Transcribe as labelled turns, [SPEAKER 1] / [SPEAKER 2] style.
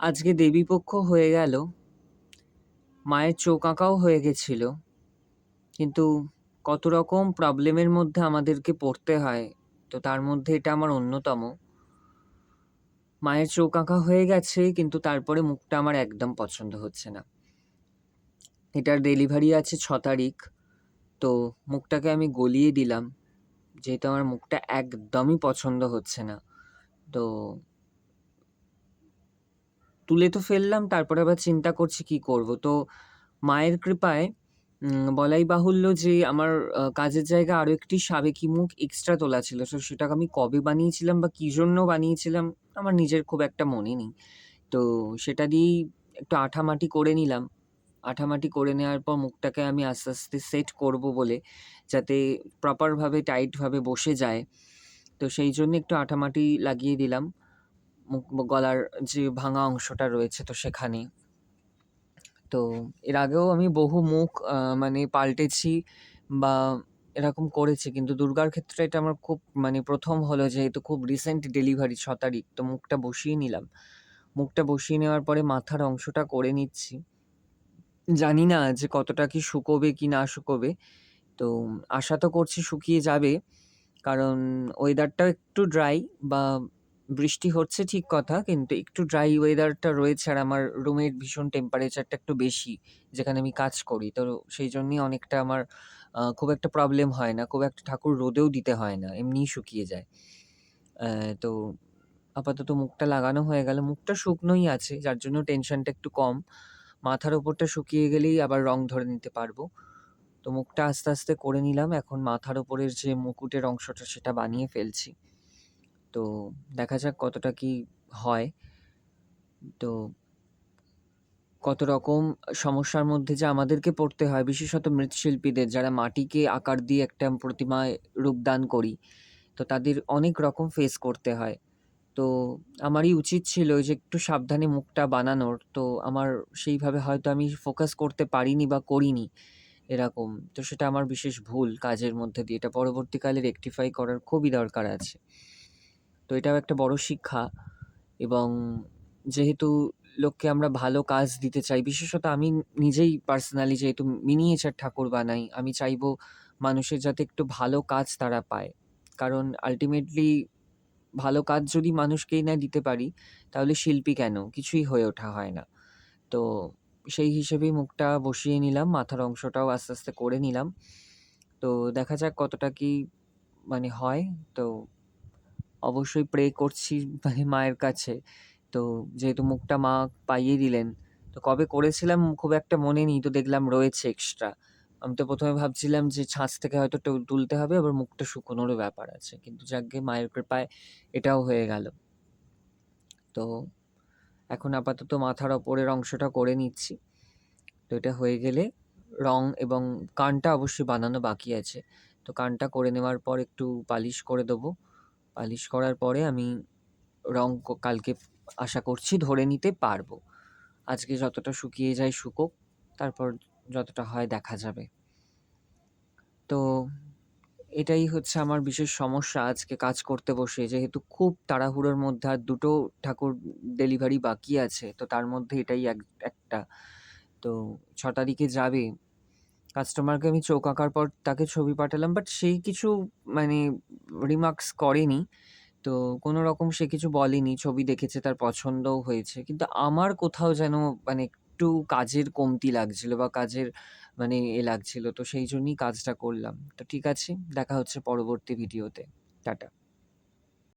[SPEAKER 1] আজকে দেবীপক্ষ হয়ে গেল। মায়ের চোখ আঁকাও হয়ে গেছিল। কিন্তু কত রকম প্রবলেমের মধ্যে আমাদেরকে পড়তে হয়। তো তার মধ্যে এটা আমার অন্যতম। মায়ের চোখ আঁকা হয়ে গেছে, কিন্তু তারপরে মুখটা আমার একদম পছন্দ হচ্ছে না। এটার ডেলিভারি আছে ছ তারিখ। তো মুখটাকে আমি গলিয়ে দিলাম। যেহেতু আমার মুখটা একদমই পছন্দ হচ্ছে না। তো তুলে তো ফেললাম তারপরে আবার চিন্তা করছি কি করব। তো মায়ের কৃপায় বলাই বাহুল্য যে আমার কাজের জায়গায় আরও একটি সাবেকি মুখ এক্সট্রা তোলা ছিল। সো সেটাকে আমি কবে বানিয়েছিলাম বা কী জন্য বানিয়েছিলাম আমার নিজের খুব একটা মনে নেই। তো সেটা দিয়েই একটু আঠামাটি করে নিলাম। আঠামাটি করে নেওয়ার পর মুখটাকে আমি আস্তে, আস্তে সেট করব বলে যাতে প্রপারভাবে টাইটভাবে বসে যায়। তো সেই জন্য একটু আঠামাটি লাগিয়ে দিলাম। গলার যে ভাঙা অংশটা রয়েছে তো সেখানে। তো এর আগেও আমি বহু মুখ মানে পাল্টেছি বা এরকম করেছি। কিন্তু দুর্গার ক্ষেত্রে এটা আমার খুব মানে প্রথম হলো যেহেতু খুব রিসেন্ট ডেলিভারি ছ তারিখ। তো মুখটা বসিয়ে নিলাম। মুখটা বসিয়ে নেওয়ার পরে মাথার অংশটা করে নিচ্ছি। জানি না যে কতটা কি শুকোবে কি না শুকোবে। তো আশা তো করছি শুকিয়ে যাবে। কারণ ওয়েদারটাও একটু ড্রাই বা বৃষ্টি হচ্ছে ঠিক কথা। কিন্তু একটু ড্রাই ওয়েদারটা রয়েছে আর আমার রুমের ভীষণ টেম্পারেচারটা একটু বেশি যেখানে আমি কাজ করি। তো সেই জন্যই অনেকটা আমার খুব একটা প্রবলেম হয় না। খুব একটা ঠাকুর রোদেও দিতে হয় না। এমনিই শুকিয়ে যায়। তো আপাতত মুখটা লাগানো হয়ে গেল। মুখটা শুকনোই আছে যার জন্য টেনশনটা একটু কম। মাথার ওপরটা শুকিয়ে গেলেই আবার রং ধরে নিতে পারব তো মুখটা আস্তে, আস্তে করে নিলাম। এখন মাথার ওপরের যে মুকুটের অংশটা সেটা বানিয়ে ফেলছি। তো দেখা যাক কতটা কি হয়। তো কত রকম সমস্যার মধ্যে যে আমাদেরকে পড়তে হয়, বিশেষত মৃৎশিল্পীদের যারা মাটিকে আকার দিয়ে একটা প্রতিমায় রূপদান করি। তো তাদের অনেক রকম ফেস করতে হয়। তো আমারই উচিত ছিল যে একটু সাবধানে মুখটা বানানোর। তো আমার সেইভাবে হয়তো আমি ফোকাস করতে পারিনি বা করিনি এরকম। তো সেটা আমার বিশেষ ভুল কাজের মধ্যে দিয়ে। এটা পরবর্তীকালে রেকটিফাই করার খুবই দরকার আছে। তো এটাও একটা বড় শিক্ষা এবং যেহেতু লোককে আমরা ভালো কাজ দিতে চাই, বিশেষত আমি নিজেই পার্সোনালি যেহেতু মিনিয়েচার ঠাকুর বানাই, আমি চাইব মানুষের যাতে একটু ভালো কাজ তারা পায়। কারণ আলটিমেটলি ভালো কাজ যদি মানুষকেই না দিতে পারি, তাহলে শিল্পী কেন? কিছুই হয়ে ওঠা হয় না। তো সেই হিসেবেই মুখটা বসিয়ে নিলাম। মাথার অংশটাও আস্তে, আস্তে করে নিলাম। তো দেখা যাক কতটা কি মানে হয়। তো অবশ্যই প্রে করছি মায়ের কাছে। তো যেহেতু মুখটা মা পাইয়ে দিলেন। তো কবে করেছিলাম খুব একটা মনে নেই। তো দেখলাম রয়েছে এক্সট্রা। আমি তো প্রথমে ভাবছিলাম যে ছাঁচ থেকে হয়তো তুলতে হবে, আবার মুখটা শুকোনোরও ব্যাপার আছে। কিন্তু যাকগে, মায়ের কৃপায় এটাও হয়ে গেল। তো এখন আপাতত মাথার ওপরের অংশটা করে নিচ্ছি। তো এটা হয়ে গেলে রং এবং কানটা অবশ্যই বানানো বাকি আছে। তো কানটা করে নেওয়ার পর একটু পালিশ করে দেবো। পালিশ করার পরে আমি রং কালকে আশা করছি ধরে নিতে পারব। আজকে যতটা শুকিয়ে যায় শুকোক। তারপর যতটা হয় দেখা যাবে। তো এটাই হচ্ছে আমার বিশেষ সমস্যা আজকে কাজ করতে বসে। যেহেতু খুব তাড়াহুড়োর মধ্যে আর দুটো ঠাকুর ডেলিভারি বাকি আছে। তো তার মধ্যে এটাই এক, একটা। তো ৬ তারিখে যাবে। কাস্টমারকে আমি চোখ আঁকার পর তাকে ছবি পাঠালাম। বাট সেই কিছু মানে রিমার্কস করেনি। তো কোনো রকম সে কিছু বলেনি। ছবি দেখেছে, তার পছন্দও হয়েছে। কিন্তু আমার কোথাও যেন মানে একটু কাজের কমতি লাগছিল বা কাজের মানে এ লাগছিল। তো সেই জন্যই কাজটা করলাম। তো ঠিক আছে। দেখা হচ্ছে পরবর্তী ভিডিওতে। টাটা।